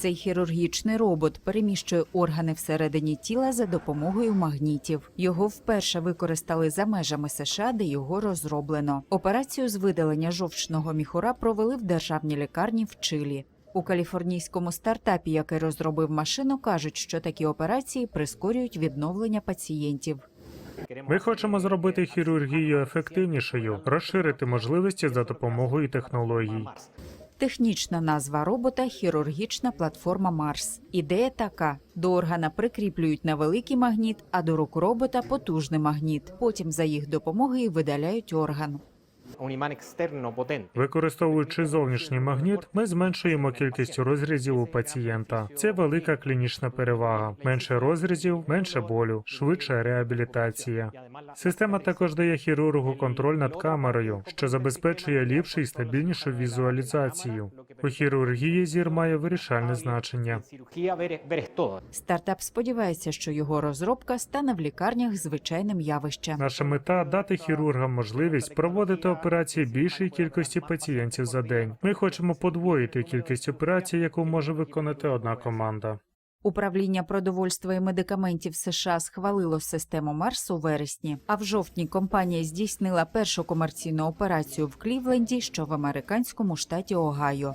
Цей хірургічний робот переміщує органи всередині тіла за допомогою магнітів. Його вперше використали за межами США, де його розроблено. Операцію з видалення жовчного міхура провели в державній лікарні в Чилі. У каліфорнійському стартапі, який розробив машину, кажуть, що такі операції прискорюють відновлення пацієнтів. Ми хочемо зробити хірургію ефективнішою, розширити можливості за допомогою технологій. Технічна назва робота хірургічна платформа Марс. Ідея така: до органа прикріплюють невеликий магніт, а до рук робота потужний магніт. Потім за їх допомогою видаляють орган. Використовуючи зовнішній магніт, ми зменшуємо кількість розрізів у пацієнта. Це велика клінічна перевага. Менше розрізів, менше болю, швидша реабілітація. Система також дає хірургу контроль над камерою, що забезпечує ліпшу і стабільнішу візуалізацію. У хірургії зір має вирішальне значення. Стартап сподівається, що його розробка стане в лікарнях звичайним явищем. Наша мета дати хірургам можливість проводити операції більшій кількості пацієнтів за день. Ми хочемо подвоїти кількість операцій, яку може виконати одна команда. Управління продовольства і медикаментів США схвалило систему Марс у вересні. А в жовтні компанія здійснила першу комерційну операцію в Клівленді, що в американському штаті Огайо.